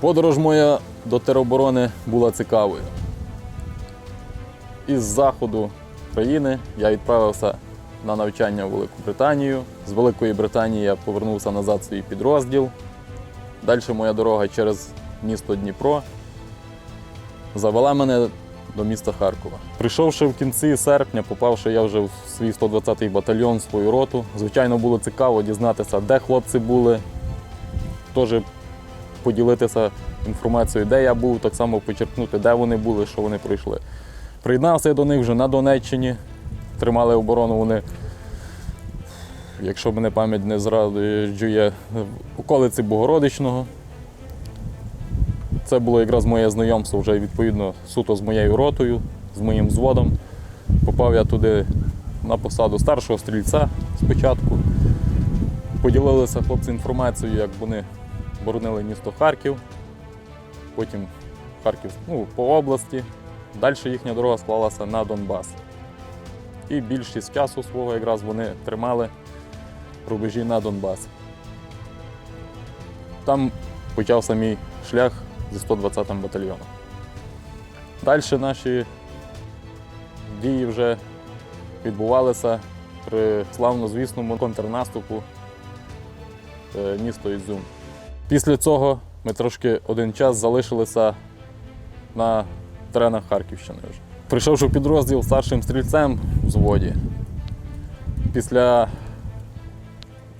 Подорож моя до тероборони була цікавою. Із заходу країни я відправився на навчання в Велику Британію. З Великої Британії я повернувся назад в свій підрозділ. Далі моя дорога через місто Дніпро завела мене до міста Харкова. Прийшовши в кінці серпня, попавши я вже в свій 120-й батальйон, свою роту. Звичайно, було цікаво дізнатися, де хлопці були, теж поділитися інформацією, де я був, так само почерпнути, де вони були, що вони пройшли. Приєднався я до них вже на Донеччині. Тримали оборону вони, якщо мене пам'ять не зраджує, в околиці Богородичного. Це було якраз моє знайомство вже відповідно суто з моєю ротою, з моїм взводом. Попав я туди на посаду старшого стрільця спочатку. Поділилися хлопці інформацією, як вони боронили місто Харків, потім Харків ну, по області. Далі їхня дорога склалася на Донбас. І більшість часу свого якраз вони тримали рубежі на Донбасі. Там почався мій шлях зі 120-м батальйоном. Далі наші дії вже відбувалися при славнозвісному контрнаступу е, місто Ізюм. Після цього ми трошки один час залишилися на теренах Харківщини вже. Прийшовши в підрозділ старшим стрільцем в взводі, після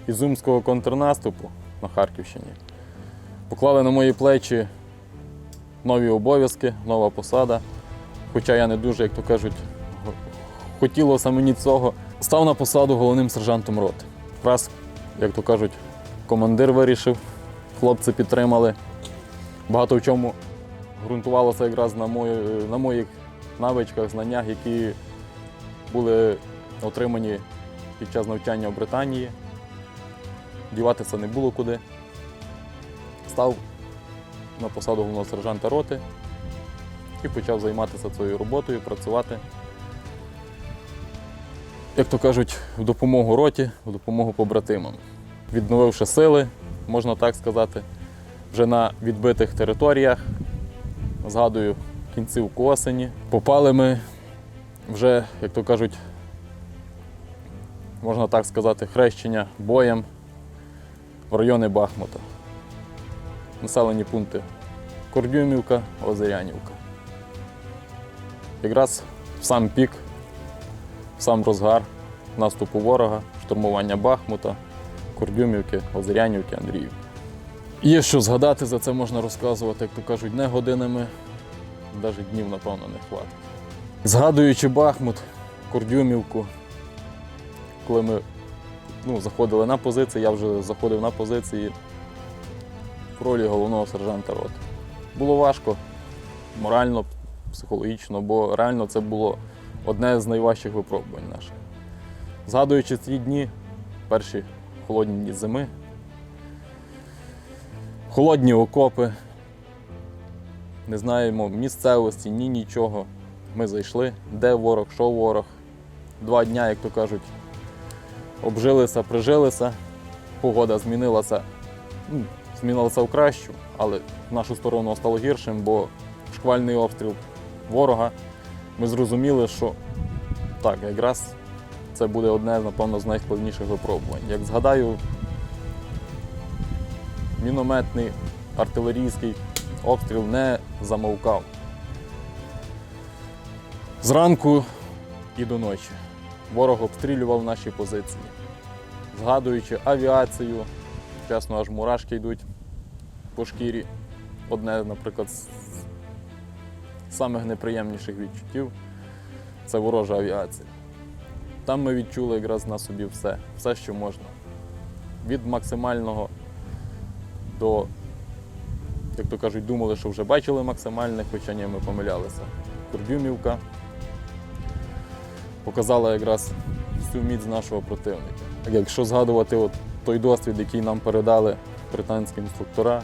ізюмського контрнаступу на Харківщині поклали на мої плечі нові обов'язки, нова посада. Хоча я не дуже, як то кажуть, хотілося мені цього. Став на посаду головним сержантом роти. Раз, як то кажуть, командир вирішив, хлопці підтримали. Багато в чому ґрунтувалося якраз на, мої, на моїх навичках, знаннях, які були отримані під час навчання в Британії. Діватися не було куди. Став на посаду головного сержанта роти і почав займатися цією роботою, працювати. Як то кажуть, в допомогу роті, в допомогу побратимам. Відновивши сили, можна так сказати, вже на відбитих територіях, згадую кінцівку осені. Попали ми вже, як то кажуть, можна так сказати, хрещення боєм в райони Бахмута населені пункти Кордюмівка, Озерянівка. Якраз в сам пік, в сам розгар наступу ворога, штурмування Бахмута, Кордюмівки, Озерянівки, Андріївки. Є що згадати, за це можна розказувати, як то кажуть, не годинами, навіть днів, напевно, не хватить. Згадуючи Бахмут, Кордюмівку, коли ми ну, заходили на позиції, я вже заходив на позиції в ролі головного сержанта роти. Було важко морально, психологічно, бо реально це було одне з найважчих випробувань наших. Згадуючи ці дні, перші холодні дні зими, холодні окопи, не знаємо місцевості, ні нічого. Ми зайшли, де ворог, що ворог. Два дня, як то кажуть, обжилися, прижилися, погода змінилася змінилася в кращу, але в нашу сторону стало гіршим, бо шквальний обстріл ворога. Ми зрозуміли, що так, якраз це буде одне, напевно, з найскладніших випробувань. Як згадаю, мінометний артилерійський обстріл не замовкав. Зранку і до ночі ворог обстрілював наші позиції, згадуючи авіацію, чесно, аж мурашки йдуть по шкірі. Одне, наприклад, з самих неприємніших відчуттів це ворожа авіація. Там ми відчули якраз на собі все, все, що можна. Від максимального до, як то кажуть, думали, що вже бачили максимальне, хоча ні, ми помилялися. Курдюмівка показала якраз всю міць нашого противника. Якщо згадувати от той досвід, який нам передали британські інструктора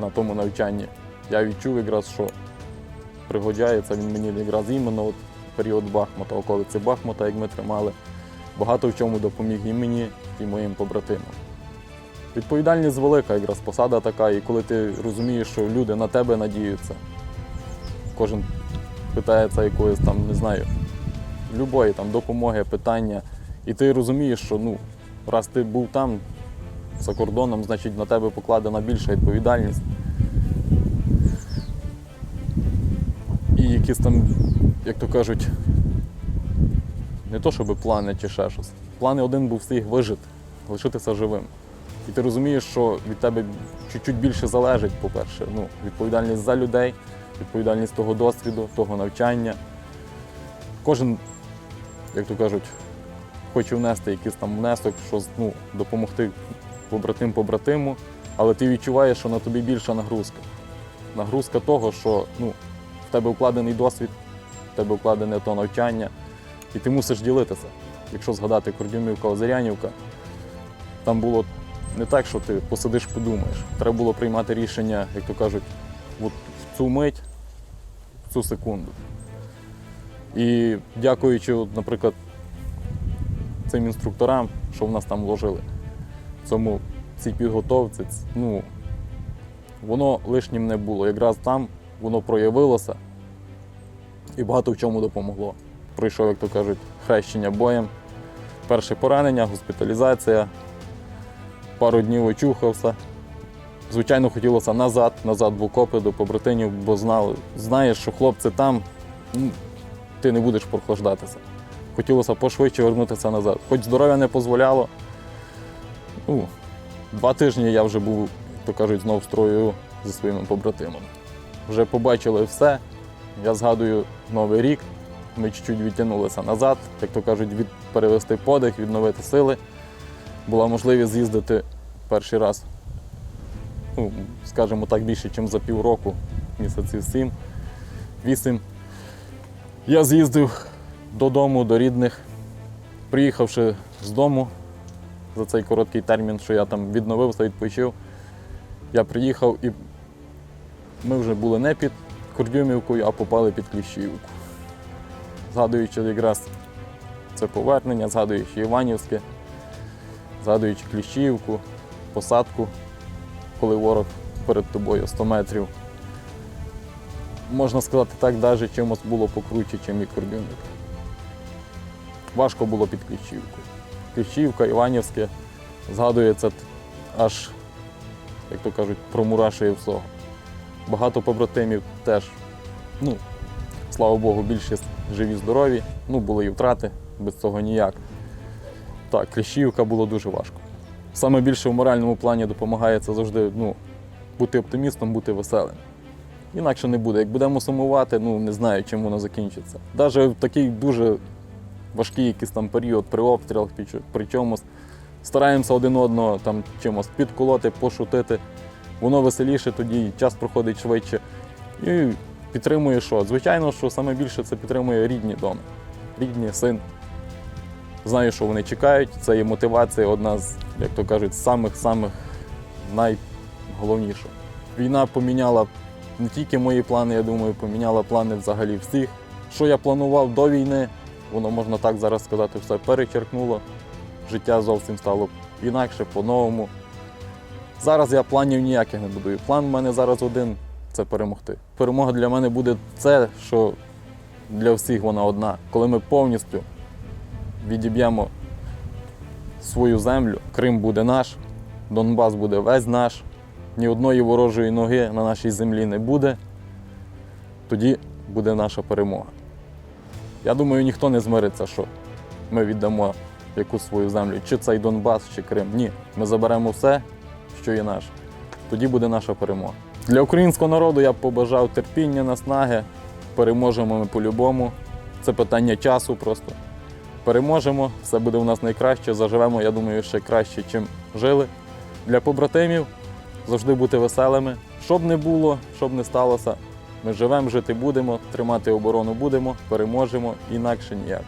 на тому навчанні, я відчув якраз, що пригоджається він мені якраз іменно от період Бахмута, околиці Бахмута, як ми тримали. Багато в чому допоміг і мені, і моїм побратимам. Відповідальність велика, якраз посада така, і коли ти розумієш, що люди на тебе надіються, кожен питається якоїсь там, не знаю, любої там допомоги, питання. І ти розумієш, що ну, раз ти був там за кордоном, значить на тебе покладена більша відповідальність. І якісь там, як то кажуть, не то щоб плани чи ще щось. Плани один був всіх вижити, лишитися живим. І ти розумієш, що від тебе чуть-чуть більше залежить, по-перше, ну, відповідальність за людей, відповідальність того досвіду, того навчання. Кожен, як то кажуть, хоче внести якийсь там внесок, що ну, допомогти побратим побратиму, але ти відчуваєш, що на тобі більша нагрузка. Нагрузка того, що ну, в тебе вкладений досвід, тебе вкладене то навчання, і ти мусиш ділитися. Якщо згадати Кордюмівка, Озерянівка, там було не так, що ти посидиш, подумаєш. Треба було приймати рішення, як то кажуть, от в цю мить, в цю секунду. І дякуючи, от, наприклад, цим інструкторам, що в нас там вложили, цьому цій підготовці, ну, воно лишнім не було. Якраз там воно проявилося і багато в чому допомогло. Пройшов, як то кажуть, хрещення боєм. Перше поранення, госпіталізація, пару днів очухався. Звичайно, хотілося назад, назад в окопи до побратимів, бо знали, знаєш, що хлопці там, ну, ти не будеш прохлаждатися. Хотілося пошвидше вернутися назад. Хоч здоров'я не дозволяло. Ну, два тижні я вже був, як то кажуть, знов строю зі своїми побратимами. Вже побачили все. Я згадую Новий рік. Ми чуть-чуть відтягнулися назад, як то кажуть, від перевести подих, відновити сили. Була можливість з'їздити перший раз, ну, скажімо так, більше, ніж за півроку, місяців сім, вісім. Я з'їздив додому, до рідних, приїхавши з дому за цей короткий термін, що я там відновився, відпочив. Я приїхав і ми вже були не під Кордюмівкою, а попали під Кліщівку. Згадуючи якраз це повернення, згадуючи Іванівське, згадуючи Кліщівку, посадку, коли ворог перед тобою 100 метрів. Можна сказати так, навіть чимось було покруче, ніж і Кордюмівка. Важко було під Кліщівкою. Кліщівка, Іванівське згадується аж, як то кажуть, промурашує всього. Багато побратимів теж, ну, слава Богу, більшість живі, здорові. Ну, були і втрати, без цього ніяк. Так, Кліщівка було дуже важко. Саме більше в моральному плані допомагає це завжди ну, бути оптимістом, бути веселим. Інакше не буде. Як будемо сумувати, ну не знаю, чим воно закінчиться. Навіть в такий дуже важкий якийсь там період при обстрілах, при чомусь, стараємося один одного там чимось підколоти, пошутити. Воно веселіше тоді, час проходить швидше. І підтримує що? Звичайно, що саме більше це підтримує рідні дома. Рідні, син. Знаю, що вони чекають. Це є мотивація, одна з, як то кажуть, самих-самих найголовніших. Війна поміняла не тільки мої плани, я думаю, поміняла плани взагалі всіх. Що я планував до війни, воно можна так зараз сказати, все перечеркнуло. Життя зовсім стало інакше, по-новому. Зараз я планів ніяких не будую. План в мене зараз один це перемогти. Перемога для мене буде це, що для всіх вона одна. Коли ми повністю відіб'ємо свою землю, Крим буде наш, Донбас буде весь наш, ні одної ворожої ноги на нашій землі не буде, тоді буде наша перемога. Я думаю, ніхто не змириться, що ми віддамо якусь свою землю, чи цей Донбас, чи Крим. Ні, ми заберемо все, що є наше. Тоді буде наша перемога. Для українського народу я б побажав терпіння, наснаги. Переможемо ми по-любому. Це питання часу просто. Переможемо, все буде у нас найкраще, заживемо, я думаю, ще краще, чим жили. Для побратимів завжди бути веселими. Що б не було, що б не сталося, ми живемо, жити будемо, тримати оборону будемо, переможемо, інакше ніяк.